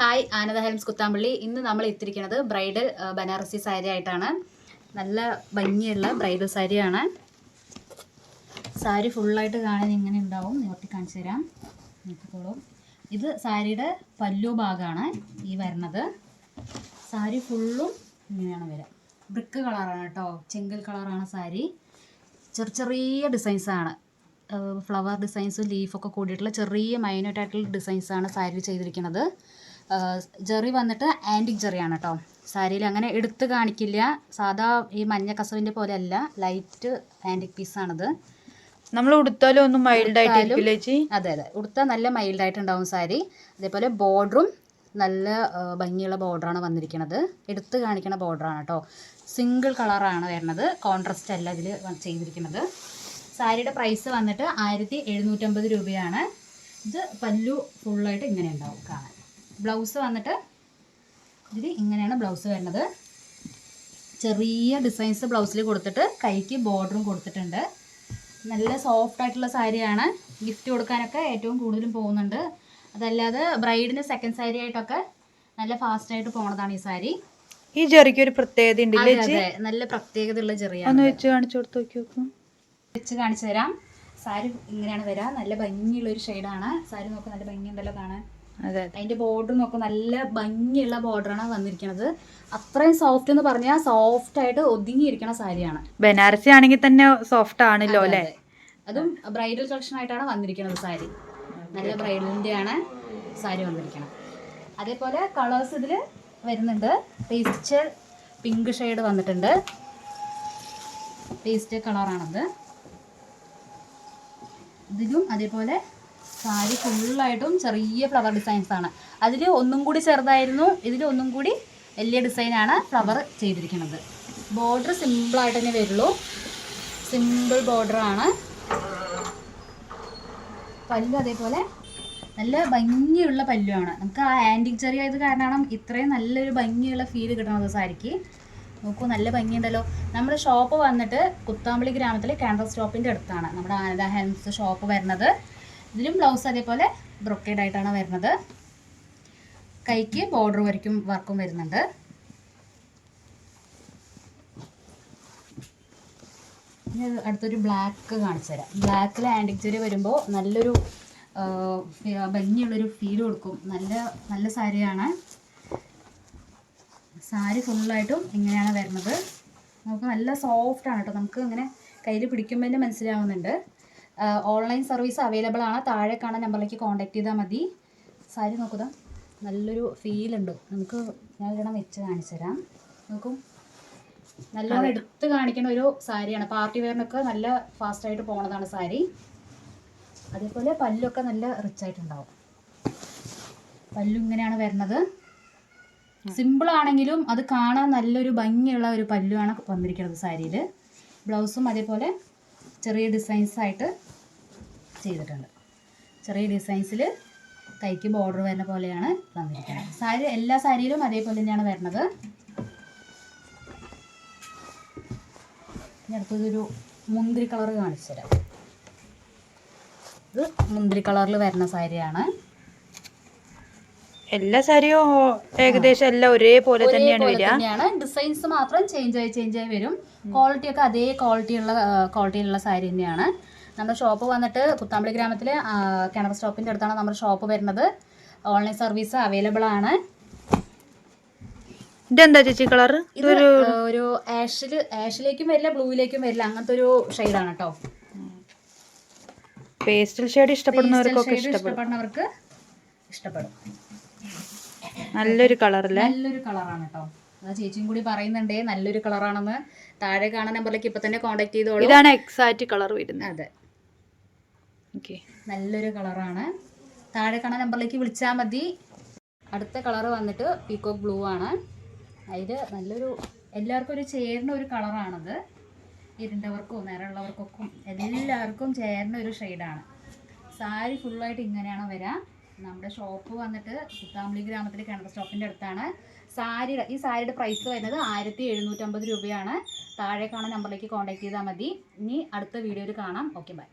Hi ആനന്ദ ഹെൽംസ് കുത്താമ്പള്ളി. ഇന്ന് നമ്മൾ എത്തിയിരിക്കുന്നത് ബ്രൈഡൽ ബനാറസി സാരി ആയിട്ടാണ്. നല്ല ഭംഗിയുള്ള ബ്രൈഡൽ സാരിയാണ്. സാരി ഫുള്ളായിട്ട് കാണാൻ ഇങ്ങനെ ഉണ്ടാവും. നിവർത്തി കാണിച്ചു തരാം. നോക്കിക്കോളൂ. ഇത് സാരിയുടെ പല്ലു ഭാഗമാണ് ഈ വരുന്നത്. സാരി ഫുള്ളും ഇങ്ങനെയാണ് വരിക. ബ്രിക്ക് കളറാണ് കേട്ടോ. ചെങ്കൽ കളറാണ് സാരി. ചെറിയ ചെറിയ ഡിസൈൻസാണ് ഫ്ലവർ ഡിസൈൻസും ലീഫൊക്കെ കൂടിയിട്ടുള്ള ചെറിയ മൈനോട്ടായിട്ടുള്ള ഡിസൈൻസാണ് സാരി ചെയ്തിരിക്കുന്നത്. ജെറി വന്നിട്ട് ആന്റിക് ജെറിയാണ് കേട്ടോ സാരിയിൽ അങ്ങനെ എടുത്ത് കാണിക്കില്ല. സാധാ ഈ മഞ്ഞ കസവിന്റെ പോലെ അല്ല ലൈറ്റ് ആന്റിക് പീസാണിത് നമ്മൾ ഉടുത്താലും ഒന്ന് മൈൽഡ് ചേച്ചി? അതെ അതെ. ഉടുത്താൽ നല്ല മൈൽഡായിട്ടുണ്ടാവും സാരി. അതേപോലെ ബോർഡറും നല്ല ഭംഗിയുള്ള ബോർഡറാണ് വന്നിരിക്കുന്നത് എടുത്ത് കാണിക്കുന്ന ബോർഡറാണ് കേട്ടോ സിംഗിൾ കളറാണ് വരുന്നത് കോൺട്രസ്റ്റ് അല്ല ഇതിൽ ചെയ്തിരിക്കുന്നത് സാരിയുടെ പ്രൈസ് വന്നിട്ട് ആയിരത്തി എഴുന്നൂറ്റമ്പത് രൂപയാണ്. ഇത് പല്ലു ഫുള്ളായിട്ട് ഇങ്ങനെ ഉണ്ടാവും കാണാൻ. ബ്ലൗസ് വന്നിട്ട് ഇതിൽ ഇങ്ങനെയാണ് ബ്ലൗസ് വരുന്നത്. ചെറിയ ഡിസൈൻസ് ബ്ലൗസിൽ കൊടുത്തിട്ട് കൈക്ക് ബോർഡറും കൊടുത്തിട്ടുണ്ട്. നല്ല സോഫ്റ്റ് ആയിട്ടുള്ള സാരിയാണ്. ഗിഫ്റ്റ് കൊടുക്കാനൊക്കെ ഏറ്റവും കൂടുതലും പോകുന്നുണ്ട്. അതല്ലാതെ ബ്രൈഡിന് സെക്കൻഡ് സാരി ആയിട്ടൊക്കെ നല്ല ഫാസ്റ്റ് ആയിട്ട് പോണതാണ് ഈ സാരി. ഈ ജെറിക്ക് ഒരു പ്രത്യേകത നല്ല പ്രത്യേകത ഉള്ള ചെറിയാണ് വെച്ച് കാണിച്ചു കൊടുത്ത് നോക്കി വെച്ച് കാണിച്ചു തരാം. സാരി ഇങ്ങനെയാണ് വരാം. നല്ല ഭംഗിയുള്ള ഒരു ഷെയ്ഡാണ് സാരി നോക്കാൻ നല്ല ഭംഗിയുണ്ടല്ലോ കാണാൻ. അതെ അതെ. അതിന്റെ ബോർഡർ നോക്ക നല്ല ഭംഗിയുള്ള ബോർഡറാണ് വന്നിരിക്കുന്നത് അത്രയും സോഫ്റ്റ് എന്ന് പറഞ്ഞാൽ സോഫ്റ്റ് ആയിട്ട് ഒതുങ്ങിയിരിക്കുന്ന സാരിയാണ്. ബനാറസി ആണെങ്കിൽ തന്നെ സോഫ്റ്റ് ആണല്ലോ അല്ലേ? അതും. ബ്രൈഡൽ കളക്ഷൻ ആയിട്ടാണ് വന്നിരിക്കുന്നത് സാരി. നല്ല ബ്രൈഡലിന്റെ ആണ് സാരി വന്നിരിക്കുന്നത് അതേപോലെ കളേഴ്സ് ഇതിൽ വരുന്നുണ്ട്. പേസ്റ്റ് പിങ്ക് ഷെയ്ഡ് വന്നിട്ടുണ്ട്. പേസ്റ്റ് കളറാണത് ഇതിലും അതേപോലെ സാരി ഫുള്ളായിട്ടും ചെറിയ ഫ്ലവർ ഡിസൈൻസ് ആണ്. അതിൽ ഒന്നും കൂടി ചെറുതായിരുന്നു ഇതിൽ ഒന്നും കൂടി വലിയ ഡിസൈനാണ് ഫ്ലവർ ചെയ്തിരിക്കുന്നത്. ബോർഡർ സിമ്പിളായിട്ട് തന്നെ വരുള്ളൂ. സിമ്പിൾ ബോർഡറാണ് പല്ലു അതേപോലെ നല്ല ഭംഗിയുള്ള പല്ലുവാണ്. നമുക്ക് ആ ആന്റിക് ചെറിയ ആയത് കാരണമാണ് ഇത്രയും നല്ലൊരു ഭംഗിയുള്ള ഫീൽ കിട്ടണത് സാരിക്ക്. നോക്കൂ നല്ല ഭംഗിയുണ്ടല്ലോ. നമ്മുടെ ഷോപ്പ് വന്നിട്ട് കുത്താമ്പളി ഗ്രാമത്തിലെ കാൻഡർ സ്റ്റോപ്പിന്റെ അടുത്താണ് നമ്മുടെ ആനന്ദ ഹാൻസ് ഷോപ്പ് വരുന്നത്. ഇതിലും ബ്ലൗസ് അതേപോലെ ബ്രൊക്കേഡ് ആയിട്ടാണ് വരുന്നത്. കൈക്ക് ബോർഡർ വരയ്ക്കും വർക്കും വരുന്നുണ്ട്. അടുത്തൊരു ബ്ലാക്ക് കാണിച്ചു തരാം. ബ്ലാക്കിൽ ആന്റിക് വരുമ്പോൾ നല്ലൊരു ഭംഗിയുള്ളൊരു ഫീൽ കൊടുക്കും. നല്ല നല്ല സാരിയാണ്. സാരി ഫുള്ളായിട്ടും ഇങ്ങനെയാണ് വരുന്നത്. നമുക്ക് നല്ല സോഫ്റ്റാണ് കേട്ടോ നമുക്ക് ഇങ്ങനെ കയ്യിൽ പിടിക്കുമ്പോൾ തന്നെ മനസ്സിലാവുന്നുണ്ട്. ഓൺലൈൻ സർവീസ് അവൈലബിൾ ആണ്. താഴെ കാണുന്ന നമ്പറിലേക്ക് കോൺടാക്ട് ചെയ്താൽ മതി. സാരി നോക്കുക നല്ലൊരു ഫീൽ ഉണ്ട്. നമുക്ക് ഞാൻ ഒരെണ്ണം വെച്ച് കാണിച്ചു തരാം. നോക്കും. നല്ലോണം എടുത്ത് കാണിക്കുന്ന ഒരു സാരിയാണ്. പാർട്ടി വെയറിനൊക്കെ നല്ല ഫാസ്റ്റ് ആയിട്ട് പോണതാണ് സാരി. അതേപോലെ പല്ലൊക്കെ നല്ല റിച്ച് ആയിട്ടുണ്ടാവും. പല്ലു ഇങ്ങനെയാണ് വരുന്നത്. സിമ്പിൾ ആണെങ്കിലും അത് കാണാൻ നല്ലൊരു ഭംഗിയുള്ള ഒരു പല്ലുമാണ് വന്നിരിക്കുന്നത് സാരിയിൽ ബ്ലൗസും അതേപോലെ ചെറിയ ഡിസൈൻസ് ആയിട്ട് ചെയ്തിട്ടുണ്ട്. ചെറിയ ഡിസൈൻസിൽ കൈക്ക് ബോർഡർ വരുന്ന പോലെയാണ് തന്നിരിക്കുന്നത് സാരി എല്ലാ സാരിയിലും അതേപോലെ തന്നെയാണ് വരുന്നത്. ഇനി അടുത്തതൊരു മുന്തിരി കളർ കാണിച്ചു തരാം ഇത് മുന്തിരി കളറിൽ വരുന്ന സാരിയാണ്. എല്ലാ സാരിയും ഏകദേശം എല്ലാം ഒരേപോലെ തന്നെയാണ് തന്നെയാണ്. ഡിസൈൻസ് മാത്രം ചേഞ്ച് ആയി ചേഞ്ച് ആയി വരും. ക്വാളിറ്റി ഒക്കെ അതേ ക്വാളിറ്റി ഉള്ള ക്വാളിറ്റി ഉള്ള സാരി തന്നെയാണ്. നമ്മുടെ ഷോപ്പ് വന്നിട്ട് കുത്താമ്പളി ഗ്രാമത്തിലെ കിണർ സ്റ്റോപ്പിന്റെ അടുത്താണ് നമ്മുടെ ഷോപ്പ് വരുന്നത്. ഓൺലൈൻ സർവീസ് അവൈലബിൾ ആണ്. ഇതെന്താ ചേച്ചി കളർ ഇത് ഒരു ആഷിൽ ആഷിലേക്കും വരില്ല ബ്ലൂവിലേക്കും വരില്ല. അങ്ങനത്തെ ഒരു ഷെയ്ഡാണ് കേട്ടോ പേസ്റ്റൽ ഷെയ്ഡ് ഇഷ്ടപ്പെടുന്നവർക്കൊക്കെ ഇഷ്ടപ്പെടുന്നവർക്ക് ഇഷ്ടപ്പെടും. നല്ലൊരു കളർ അല്ലേ നല്ലൊരു കളറാണ് കേട്ടോ അതാ ചേച്ചിയും കൂടി പറയുന്നുണ്ടേ നല്ലൊരു കളറാണെന്ന്. താഴെ കാണുന്ന നമ്പറിലേക്ക് ഇപ്പൊ തന്നെ കോൺടാക്ട് ചെയ്തോളൂ. ഇതാണ് എക്സാക്ട് കളർ വരുന്നത്. അതെ. ഓക്കെ നല്ലൊരു കളറാണ്. താഴെ കാണുന്ന നമ്പറിലേക്ക് വിളിച്ചാൽ മതി. അടുത്ത കളർ വന്നിട്ട് പീക്കോക്ക് ബ്ലൂ ആണ്. അതിൽ നല്ലൊരു എല്ലാവർക്കും ഒരു ചേരുന്ന ഒരു കളറാണത്. ഇരുണ്ടവർക്കും നേരമുള്ളവർക്കൊക്കെ എല്ലാവർക്കും ചേരുന്ന ഒരു ഷെയ്ഡാണ് സാരി ഫുള്ളായിട്ട് ഇങ്ങനെയാണ് വരിക നമ്മുടെ ഷോപ്പ് വന്നിട്ട് കുത്താമ്പളി ഗ്രാമത്തിലെ കിണർ സ്റ്റോപ്പിന്റെ അടുത്താണ്. സാരിയുടെ ഈ സാരിയുടെ പ്രൈസ് വരുന്നത് ആയിരത്തി എഴുന്നൂറ്റമ്പത് രൂപയാണ്. താഴെ കാണുന്ന നമ്പറിലേക്ക് കോൺടാക്ട് ചെയ്താൽ മതി. ഇനി അടുത്ത വീഡിയോയിൽ കാണാം. Okay bye